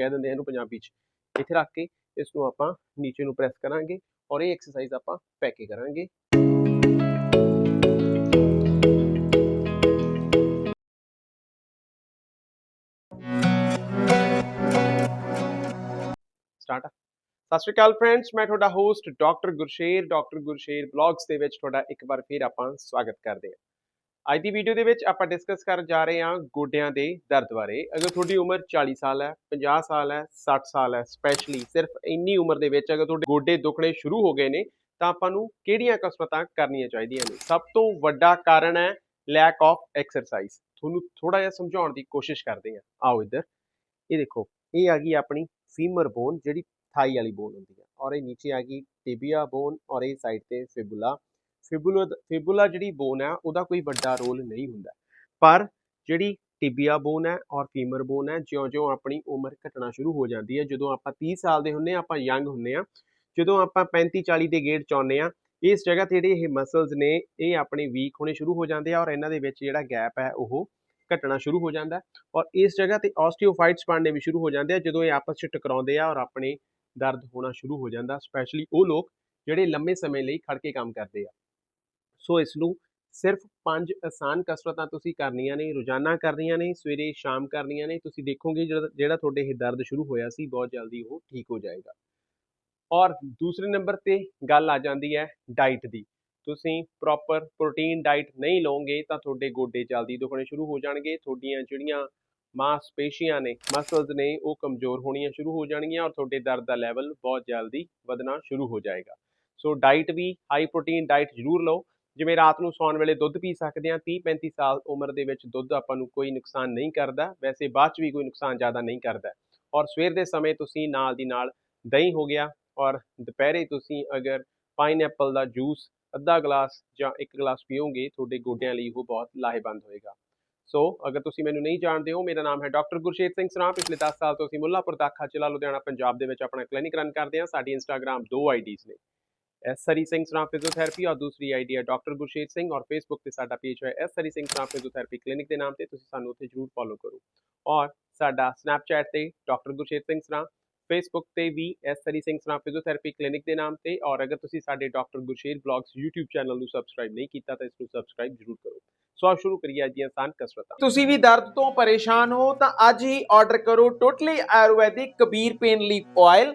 ਕਹਿ ਦਿੰਦੇ ਆ ਇਹਨੂੰ ਪੰਜਾਬੀ 'ਚ। ਇੱਥੇ ਰੱਖ ਕੇ ਇਸ ਨੂੰ ਆਪਾਂ ਨੀਚੇ ਨੂੰ ਪ੍ਰੈਸ ਕਰਾਂਗੇ ਔਰ ਇਹ ਐਕਸਰਸਾਈਜ਼ ਆਪਾਂ ਪੈ ਕੇ ਕਰਾਂਗੇ। ਸਟਾਰਟ ਸਤਿ ਸ਼੍ਰੀ ਅਕਾਲ ਫਰੈਂਡਸ ਮੈਂ ਤੁਹਾਡਾ host doctor Gursher. Doctor Gursher blogs ਦੇ ਵਿੱਚ ਤੁਹਾਡਾ ਇੱਕ ਵਾਰ ਫੇਰ ਆਪਾਂ ਸਵਾਗਤ ਕਰਦੇ ਹਾਂ। ਅੱਜ ਦੀ ਵੀਡੀਓ ਦੇ ਵਿੱਚ ਆਪਾਂ ਡਿਸਕਸ ਕਰਨ ਜਾ ਰਹੇ ਹਾਂ ਗੋਡਿਆਂ ਦੇ ਦਰਦ ਬਾਰੇ। ਅਗਰ ਤੁਹਾਡੀ ਉਮਰ 40 ਸਾਲ ਹੈ 50 ਸਾਲ ਹੈ 60 ਸਾਲ ਹੈ ਸਪੈਸ਼ਲੀ ਸਿਰਫ ਇੰਨੀ ਉਮਰ ਦੇ ਵਿੱਚ ਅਗਰ ਤੁਹਾਡੇ ਗੋਡੇ ਦੁਖਣੇ ਸ਼ੁਰੂ ਹੋ ਗਏ ਨੇ, ਤਾਂ ਆਪਾਂ ਨੂੰ ਕਿਹੜੀਆਂ ਕਸਰਤਾਂ ਕਰਨੀਆਂ ਚਾਹੀਦੀਆਂ ਨੇ? ਸਭ ਤੋਂ ਵੱਡਾ ਕਾਰਨ ਹੈ ਲੈਕ ਆਫ ਐਕਸਰਸਾਈਜ਼ ਤੁਹਾਨੂੰ ਥੋੜਾ ਜਿਹਾ ਸਮਝਾਉਣ ਦੀ ਕੋਸ਼ਿਸ਼ ਕਰਦੇ ਹਾਂ। ਆਓ ਇੱਧਰ। ਇਹ ਦੇਖੋ, ਇਹ ਆ ਗਈ ਆਪਣੀ ਫੀਮਰ ਬੋਨ ਜਿਹੜੀ ਥਾਈ ਵਾਲੀ ਬੋਨ ਹੁੰਦੀ ਹੈ। ਔਰ ਇਹ ਨੀਚੇ ਆ ਗਈ ਟਿਬੀਆ ਬੋਨ ਔਰ ਇਹ ਸਾਈਡ ਤੇ ਫਿਬੂਲਾ ਫਿਬੂਲਾ ਫਿਬੂਲਾ ਜਿਹੜੀ ਬੋਨ ਹੈ ਉਹਦਾ ਕੋਈ ਵੱਡਾ ਰੋਲ ਨਹੀਂ ਹੁੰਦਾ। ਪਰ ਜਿਹੜੀ ਟਿਬੀਆ ਬੋਨ ਹੈ ਔਰ ਫੀਮਰ ਬੋਨ ਹੈ ਜਿਉਂ-ਜਿਉਂ ਆਪਣੀ ਉਮਰ ਘਟਣਾ ਸ਼ੁਰੂ ਹੋ ਜਾਂਦੀ ਹੈ ਜਦੋਂ ਆਪਾਂ 30 ਸਾਲ ਦੇ ਹੁੰਨੇ ਆ, ਆਪਾਂ ਯੰਗ ਹੁੰਨੇ ਆ, ਜਦੋਂ ਆਪਾਂ 35 40 ਦੇ ਗੇੜ ਚ ਆਉਂਦੇ ਆ, ਇਸ ਜਗ੍ਹਾ ਤੇ ਜਿਹੜੇ ਇਹ ਮਸਲਸ ਨੇ, ਇਹ ਆਪਣੇ ਵੀਕ ਹੋਣੇ ਸ਼ੁਰੂ ਹੋ ਜਾਂਦੇ ਆ ਔਰ ਇਹਨਾਂ ਦੇ ਵਿੱਚ ਜਿਹੜਾ ਗੈਪ ਹੈ ਉਹ ਘਟਣਾ ਸ਼ੁਰੂ ਹੋ ਜਾਂਦਾ। ਔਰ ਇਸ ਜਗ੍ਹਾ ਤੇ ਆਸਟੀਓਫਾਈਟਸ ਬਣਨੇ ਵੀ ਸ਼ੁਰੂ ਹੋ ਜਾਂਦੇ ਆ, ਜਦੋਂ ਇਹ ਆਪਸ ਵਿੱਚ ਟਕਰਾਉਂਦੇ ਆ ਔਰ ਆਪਣੇ ਦਰਦ ਹੋਣਾ ਸ਼ੁਰੂ ਹੋ ਜਾਂਦਾ ਸਪੈਸ਼ਲੀ ਉਹ ਲੋਕ ਜਿਹੜੇ ਲੰਮੇ ਸਮੇਂ ਲਈ ਖੜ ਕੇ ਕੰਮ ਕਰਦੇ ਆ। ਸੋ ਇਸ ਨੂੰ ਸਿਰਫ ਪੰਜ ਆਸਾਨ ਕਸਰਤਾਂ ਤੁਸੀਂ ਕਰਨੀਆਂ ਨੇ, ਰੋਜ਼ਾਨਾ ਕਰਨੀਆਂ ਨੇ, ਸਵੇਰੇ ਸ਼ਾਮ ਕਰਨੀਆਂ ਨੇ, ਤੁਸੀਂ ਦੇਖੋਗੇ ਜਿਹੜਾ ਤੁਹਾਡੇ ਇਹ ਦਰਦ ਸ਼ੁਰੂ ਹੋਇਆ ਸੀ, ਬਹੁਤ ਜਲਦੀ ਉਹ ਠੀਕ ਹੋ ਜਾਏਗਾ। ਔਰ ਦੂਸਰੇ ਨੰਬਰ ਤੇ ਗੱਲ ਆ ਜਾਂਦੀ ਹੈ ਡਾਈਟ ਦੀ। ਤੁਸੀਂ ਪ੍ਰੋਪਰ ਪ੍ਰੋਟੀਨ ਡਾਈਟ ਨਹੀਂ ਲਓਗੇ ਤਾਂ ਤੁਹਾਡੇ ਗੋਡੇ ਜਲਦੀ ਦੁਖਣੇ ਸ਼ੁਰੂ ਹੋ ਜਾਣਗੇ, ਤੁਹਾਡੀਆਂ ਜਿਹੜੀਆਂ ਮਾਸਪੇਸ਼ੀਆਂ ਨੇ ਮਸਲਸ ਨੇ, ਉਹ ਕਮਜ਼ੋਰ ਹੋਣੀਆਂ ਸ਼ੁਰੂ ਹੋ ਜਾਣਗੀਆਂ ਔਰ ਤੁਹਾਡੇ ਦਰਦ ਦਾ ਲੈਵਲ ਬਹੁਤ ਜਲਦੀ ਵਧਣਾ ਸ਼ੁਰੂ ਹੋ ਜਾਏਗਾ। ਸੋ ਡਾਈਟ ਵੀ, ਹਾਈ ਪ੍ਰੋਟੀਨ ਡਾਈਟ ਜ਼ਰੂਰ ਲਓ ਜਿਵੇਂ ਰਾਤ ਨੂੰ ਸੌਣ ਵੇਲੇ ਦੁੱਧ ਪੀ ਸਕਦੇ ਆ 30 35 ਸਾਲ ਉਮਰ ਦੇ ਵਿੱਚ ਦੁੱਧ ਆਪਾਂ ਨੂੰ ਕੋਈ ਨੁਕਸਾਨ ਨਹੀਂ ਕਰਦਾ, ਵੈਸੇ ਬਾਅਦ ਚ ਵੀ ਕੋਈ ਨੁਕਸਾਨ ਜ਼ਿਆਦਾ ਨਹੀਂ ਕਰਦਾ। ਔਰ ਸਵੇਰ ਦੇ ਸਮੇਂ ਤੁਸੀਂ ਨਾਲ ਦੀ ਨਾਲ ਦਹੀਂ ਹੋ ਗਿਆ ਔਰ ਦੁਪਹਿਰੇ ਤੁਸੀਂ ਅਗਰ ਪਾਈਨਐਪਲ ਦਾ ਜੂਸ ਅੱਧਾ ਗਲਾਸ ਜਾਂ ਇੱਕ ਗਲਾਸ ਪੀਓਗੇ, ਤੁਹਾਡੇ ਗੋਡਿਆਂ ਲਈ ਉਹ ਬਹੁਤ ਲਾਹੇਵੰਦ ਹੋਏਗਾ। ਸੋ ਅਗਰ ਤੁਸੀਂ ਮੈਨੂੰ ਨਹੀਂ ਜਾਣਦੇ ਹੋ, ਮੇਰਾ ਨਾਮ ਹੈ ਡਾਕਟਰ ਗੁਰਸ਼ੇਤ ਸਿੰਘ ਸਰਾਂ ਪਿਛਲੇ 10 ਸਾਲ ਤੋਂ ਅਸੀਂ ਮੁੱਲਾਪੁਰ ਦਾਖਾ ਜ਼ਿਲ੍ਹਾ, ਲੁਧਿਆਣਾ, ਪੰਜਾਬ ਦੇ ਵਿੱਚ ਆਪਣਾ ਕਲੀਨਿਕ ਰਨ ਕਰਦੇ ਹਾਂ, ਸਾਡੀ ਇੰਸਟਾਗ੍ਰam ਦੋ ਆਈਡੀਜ਼ ਨੇ। ਐਸ ਹਰੀ ਸਿੰਘ ਸਰਾਂ ਫਿਜ਼ੀਓਥੈਰੇਪੀ ਔਰ ਦੂਸਰੀ ਆਈਡੀ ਹੈ ਡਾਕਟਰ ਗੁਰਸ਼ੇਤ ਸਿੰਘ ਔਰ ਫੇਸਬੁੱਕ ਤੇ ਸਾਡਾ ਪੇਜ ਹੈ ਐਸ ਹਰੀ ਸਿੰਘ ਸਰਾਂ ਫਿਜ਼ੀਓਥੈਰੇਪੀ ਕਲੀਨਿਕ ਦੇ ਨਾਮ ਤੇ ਤੁਸੀਂ ਸਾਨੂੰ ਉੱਥੇ ਜਰੂਰ ਫੋਲੋ ਕਰੋ ਔਰ ਸਾਡਾ ਸਨੈਪਚੈਟ ਤੇ ਡਾਕਟਰ ਗੁਰਸ਼ੇਤ ਸਿੰਘ ਸਰਾਂ ਫੇਸਬੁੱਕ ਤੇ ਵੀ ਐਸ ਹਰੀ ਸਿੰਘ ਸਰਾਂ ਫਿਜ਼ੀਓਥੈਰੇਪੀ ਕਲੀਨਿਕ ਦੇ ਨਾਮ ਤੇ ਔਰ ਅਗਰ ਤੁਸੀਂ ਸਾਡੇ doctor Gursher blogs YouTube channel ਨੂੰ ਸਬਸਕ੍ਰਾਈਬ ਨਹੀਂ ਕੀਤਾ ਤਾਂ ਇਸ ਨੂੰ ਸਬਸਕ੍ਰਾਈਬ ਜਰੂਰ ਕਰੋ ਸੋ ਸ਼ੁਰੂ ਕਰੀਏ ਅੱਜ ਦੀਆਂ ਆਸਾਨ ਕਸਰਤਾਂ ਤੁਸੀਂ ਵੀ ਦਰਦ ਤੋਂ ਪਰੇਸ਼ਾਨ ਹੋ ਤਾਂ ਅੱਜ ਹੀ ਆਰਡਰ ਕਰੋ totally Ayurvedic Kabir pain leaf oil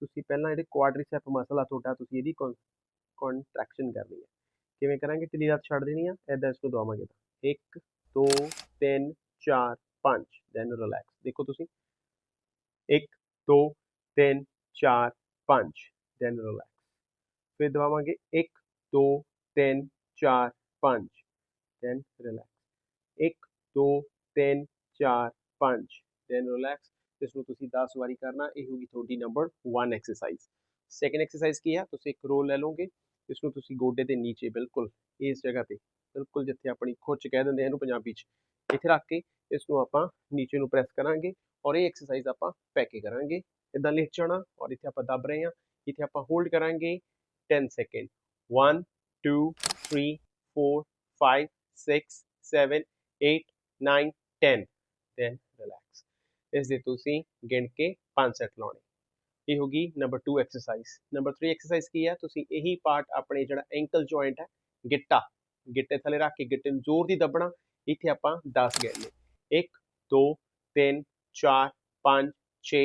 ਤੁਸੀਂ ਪਹਿਲਾਂ ਇਹਦੇ ਕੁਆਡਰੀਸੈਪ ਮਸਲ ਆ ਤੁਹਾਡਾ ਤੁਸੀਂ ਇਹਦੀ ਕੰਟਰੈਕਸ਼ਨ ਕਰਨੀ ਹੈ। ਕਿਵੇਂ ਕਰਾਂਗੇ? ਢਿੱਲੀ ਲੱਤ ਛੱਡ ਦੇਣੀ ਆ? ਐਦਾਂ ਇਸ ਨੂੰ ਦਵਾਵਾਂਗੇ ਤਾਂ। 1 2 3 4 5 ਦੈਨ ਰਿਲੈਕਸ ਦੇਖੋ ਤੁਸੀਂ। 1 2 3 4 5 ਦੈਨ ਰਿਲੈਕਸ ਫਿਰ ਦਵਾਵਾਂਗੇ 1 2 3 4 5 ਦੈਨ ਰਿਲੈਕਸ 1 2 3 4 5 ਦੈਨ ਰਿਲੈਕਸ ਇਸ ਨੂੰ ਤੁਸੀਂ 10 ਵਾਰੀ ਕਰਨਾ, ਇਹ ਹੋਗੀ ਤੁਹਾਡੀ ਨੰਬਰ 1 ਐਕਸਰਸਾਈਜ਼ ਸੈਕੰਡ ਐਕਸਰਸਾਈਜ਼ ਕੀ ਹੈ ਤੁਸੀਂ ਇੱਕ ਰੋਲ ਲੈ ਲਓਗੇ, ਇਸ ਨੂੰ ਤੁਸੀਂ ਗੋਡੇ ਦੇ ਨੀਚੇ ਬਿਲਕੁਲ, ਇਸ ਜਗ੍ਹਾ ਤੇ, ਬਿਲਕੁਲ ਜਿੱਥੇ ਆਪਣੀ ਖੁੱਚ ਕਹਿ ਦਿੰਦੇ ਆ ਇਹਨੂੰ ਪੰਜਾਬੀ 'ਚ, ਇੱਥੇ ਰੱਖ ਕੇ ਇਸ ਨੂੰ ਆਪਾਂ ਨੀਚੇ ਨੂੰ ਪ੍ਰੈਸ ਕਰਾਂਗੇ ਔਰ ਇਹ ਐਕਸਰਸਾਈਜ਼ ਆਪਾਂ ਪੈ ਕੇ ਕਰਾਂਗੇ। ਇਦਾਂ ਲੇਟ ਜਾਣਾ ਔਰ ਇੱਥੇ ਆਪਾਂ ਦੱਬ ਰਹੇ ਹਾਂ, ਇੱਥੇ ਆਪਾਂ ਹੋਲਡ ਕਰਾਂਗੇ 10 ਸੈਕਿੰਡ 1 2 3 4 5 6 7 8 9 10 ਦੈਨ ਇਸ ਦੇ ਤੁਸੀਂ ਗਿਣ ਕੇ 5 ਸੈੱਟ ਲਾਉਣੇ। ਇਹ ਹੋ ਗਈ ਨੰਬਰ 2 ਐਕਸਰਸਾਈਜ਼ ਨੰਬਰ 3 ਐਕਸਰਸਾਈਜ਼ ਕੀ ਹੈ? ਤੁਸੀਂ ਇਹੀ ਪਾਰਟ ਆਪਣੇ ਜਿਹੜਾ ਐਂਕਲ ਜੁਆਇੰਟ ਹੈ, ਗਿੱਟਾ, ਗਿੱਟੇ ਥੱਲੇ ਰੱਖ ਕੇ ਗਿੱਟੇ ਨੂੰ ਜ਼ੋਰ ਦੀ ਦੱਬਣਾ, ਇੱਥੇ ਆਪਾਂ 10 ਗਿਣਨੇ 1 2 3 4 5 6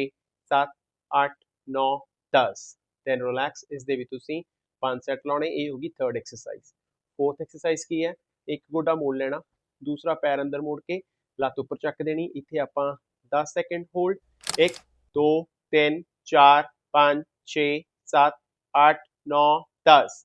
7 8 9 10 ਦੈਨ ਰਿਲੈਕਸ ਇਸ ਦੇ ਵੀ ਤੁਸੀਂ 5 ਸੈੱਟ ਲਾਉਣੇ, ਇਹ ਹੋਗੀ ਥਰਡ ਐਕਸਰਸਾਈਜ਼ ਫੋਰਥ ਐਕਸਰਸਾਈਜ਼ ਕੀ ਹੈ? ਇੱਕ ਗੋਡਾ ਮੋੜ ਲੈਣਾ, ਦੂਸਰਾ ਪੈਰ ਅੰਦਰ ਮੋੜ ਕੇ ਲੱਤ ਉੱਪਰ ਚੱਕ ਦੇਣੀ, ਇੱਥੇ ਆਪਾਂ 10 ਸੈਕਿੰਡ ਹੋਲਡ 1 2 3 4 5 6 7 8 9 10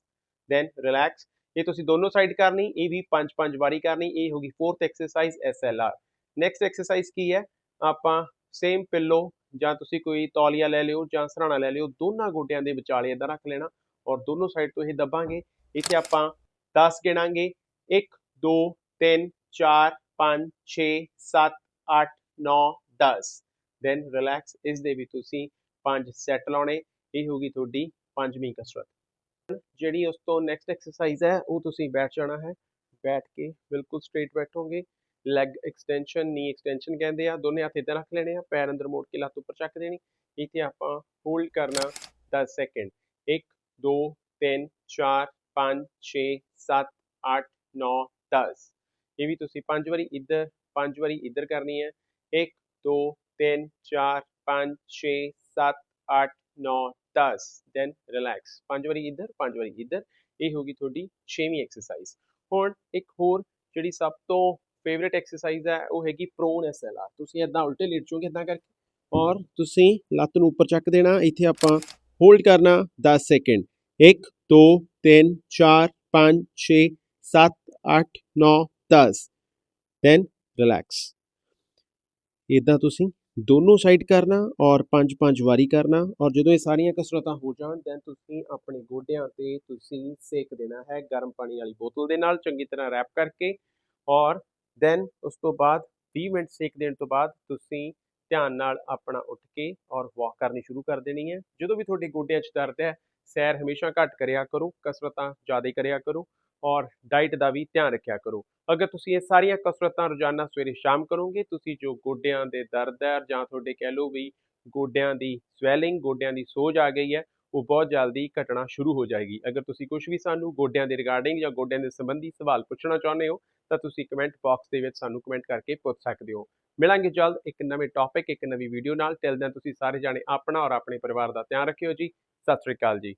ਦੈਨ ਰਿਲੈਕਸ ਇਹ ਤੁਸੀਂ ਦੋਨੋਂ ਸਾਈਡ ਕਰਨੀ ਇਹ ਵੀ 5 5 ਵਾਰੀ ਕਰਨੀ ਇਹ ਹੋਗੀ fourth exercise SLR next exercise ਕੀ ਹੈ ਆਪਾਂ ਸੇਮ ਪਿੱਲੋ ਜਾਂ ਤੁਸੀਂ ਕੋਈ ਤੌਲੀਆ ਲੈ ਲਿਓ ਜਾਂ ਸਰਾਣਾ ਲੈ ਲਿਓ ਦੋਨਾਂ ਗੋਡਿਆਂ ਦੇ ਵਿਚਾਲੇ ਇਦਾਂ ਰੱਖ ਲੈਣਾ ਔਰ ਦੋਨੋਂ ਸਾਈਡ ਤੋਂ ਇਹ ਦੱਬਾਂਗੇ ਇੱਥੇ ਆਪਾਂ 10 ਗਿਣਾਂਗੇ 1 2 3 4 5 6 7 8 9 10 ਦੈਨ ਰਿਲੈਕਸ ਇਸ ਦੇ ਵੀ ਤੁਸੀਂ ਪੰਜ ਸੈੱਟ ਲਾਉਣੇ, ਇਹ ਹੋਗੀ ਤੁਹਾਡੀ ਪੰਜਵੀਂ ਕਸਰਤ। ਜਿਹੜੀ ਉਸ ਤੋਂ ਨੈਕਸਟ ਐਕਸਰਸਾਈਜ਼ ਹੈ, ਉਹ ਤੁਸੀਂ ਬੈਠ ਜਾਣਾ ਹੈ, ਬੈਠ ਕੇ ਬਿਲਕੁਲ ਸਟ੍ਰੇਟ ਬੈਠੋਗੇ ਲੈਗ ਐਕਸਟੈਂਸ਼ਨ ਨੀ ਐਕਸਟੈਂਸ਼ਨ ਕਹਿੰਦੇ ਆ, ਦੋਨੇ ਹੱਥ ਇਦਾਂ ਰੱਖ ਲੈਣੇ ਆ, ਪੈਰ ਅੰਦਰ ਮੋੜ ਕੇ ਲੱਤ ਉੱਪਰ ਚੱਕ ਦੇਣੀ, ਇੱਥੇ ਆਪਾਂ ਹੋਲਡ ਕਰਨਾ 10 ਸੈਕਿੰਡ 1 2 3 4 5 6 7 8 9 10 ਇਹ ਵੀ ਤੁਸੀਂ ਪੰਜ ਵਾਰੀ ਇੱਧਰ, ਪੰਜ ਵਾਰੀ ਇੱਧਰ ਕਰਨੀ ਹੈ 1 2 3 4 5 6 7 8 9 10 ਦੈਨ ਰਿਲੈਕਸ ਪੰਜ ਵਾਰੀ ਇੱਧਰ ਪੰਜ ਵਾਰੀ ਇੱਧਰ ਇਹ ਹੋਗੀ ਤੁਹਾਡੀ ਛੇਵੀਂ ਐਕਸਰਸਾਈਜ਼ ਹੁਣ ਇੱਕ ਹੋਰ ਜਿਹੜੀ ਸਭ ਤੋਂ ਫੇਵਰਿਟ ਐਕਸਰਸਾਈਜ਼ ਹੈ ਉਹ ਹੈਗੀ ਪ੍ਰੋਨ ਐਸਐਲਆਰ ਤੁਸੀਂ ਇਦਾਂ ਉਲਟੇ ਲੇਟ ਜਾਓਗੇ ਇਦਾਂ ਕਰਕੇ ਔਰ ਤੁਸੀਂ ਲੱਤ ਨੂੰ ਉੱਪਰ ਚੱਕ ਦੇਣਾ ਇੱਥੇ ਆਪਾਂ ਹੋਲਡ ਕਰਨਾ 10 ਸੈਕਿੰਡ 1 2 3 4 5 6 7 8 9 10 ਦੈਨ ਰਿਲੈਕਸ ਇਦਾਂ ਤੁਸੀਂ ਦੋਨੋਂ ਸਾਈਡ ਕਰਨਾ ਔਰ ਪੰਜ ਪੰਜ ਵਾਰੀ ਕਰਨਾ ਔਰ ਜਦੋਂ ਇਹ ਸਾਰੀਆਂ ਕਸਰਤਾਂ ਹੋ ਜਾਣ ਦੈਨ ਤੁਸੀਂ ਆਪਣੇ ਗੋਡਿਆਂ ਤੇ ਤੁਸੀਂ ਸੇਕ ਦੇਣਾ ਹੈ ਗਰਮ ਪਾਣੀ ਵਾਲੀ ਬੋਤਲ ਦੇ ਨਾਲ, ਚੰਗੀ ਤਰ੍ਹਾਂ ਰੈਪ ਕਰਕੇ ਔਰ ਦੈਨ ਉਸ ਤੋਂ ਬਾਅਦ 20 ਮਿੰਟ ਸੇਕ ਦੇਣ ਤੋਂ ਬਾਅਦ ਤੁਸੀਂ ਧਿਆਨ ਨਾਲ ਆਪਣਾ ਉੱਠ ਕੇ ਔਰ ਵਾਕ ਕਰਨੀ ਸ਼ੁਰੂ ਕਰ ਦੇਣੀ ਹੈ। ਜਦੋਂ ਵੀ ਤੁਹਾਡੇ ਗੋਡਿਆਂ 'ਚ ਦਰਦ ਹੈ, ਸੈਰ ਹਮੇਸ਼ਾ ਘੱਟ ਕਰਿਆ ਕਰੋ, ਕਸਰਤਾਂ ਜ਼ਿਆਦਾ ਕਰਿਆ ਕਰੋ। ਔਰ ਡਾਈਟ ਦਾ ਵੀ ਧਿਆਨ ਰੱਖਿਆ ਕਰੋ। ਅਗਰ ਤੁਸੀਂ ਇਹ ਸਾਰੀਆਂ ਕਸਰਤਾਂ ਰੋਜ਼ਾਨਾ ਸਵੇਰੇ ਸ਼ਾਮ ਕਰੋਗੇ, ਤੁਸੀਂ ਜੋ ਗੋਡਿਆਂ ਦੇ ਦਰਦ ਹੈ ਜਾਂ ਤੁਹਾਡੇ ਕਹਿ ਲਓ ਵੀ ਗੋਡਿਆਂ ਦੀ ਸਵੈਲਿੰਗ ਗੋਡਿਆਂ ਦੀ ਸੋਜ ਆ ਗਈ ਹੈ, ਉਹ ਬਹੁਤ ਜਲਦੀ ਘਟਣਾ ਸ਼ੁਰੂ ਹੋ ਜਾਏਗੀ। ਅਗਰ ਤੁਸੀਂ ਕੁਝ ਵੀ ਸਾਨੂੰ ਗੋਡਿਆਂ ਦੇ ਰਿਗਾਰਡਿੰਗ ਜਾਂ ਗੋਡਿਆਂ ਦੇ ਸੰਬੰਧੀ ਸਵਾਲ ਪੁੱਛਣਾ ਚਾਹੁੰਦੇ ਹੋ, ਤਾਂ ਤੁਸੀਂ ਕਮੈਂਟ ਬਾਕਸ ਦੇ ਵਿੱਚ ਸਾਨੂੰ ਕਮੈਂਟ ਕਰਕੇ ਪੁੱਛ ਸਕਦੇ ਹੋ। ਮਿਲਾਂਗੇ ਜਲਦ ਇੱਕ ਨਵੇਂ ਟੌਪਿਕ ਇੱਕ ਨਵੀਂ ਵੀਡੀਓ ਨਾਲ। ਟਿਲ ਦੈਨ ਤੁਸੀਂ ਸਾਰੇ ਜਾਣੇ ਆਪਣਾ ਔਰ ਆਪਣੇ ਪਰਿਵਾਰ ਦਾ ਧਿਆਨ ਰੱਖਿਓ ਜੀ। ਸਤਿ ਸ੍ਰੀ ਅਕਾਲ ਜੀ।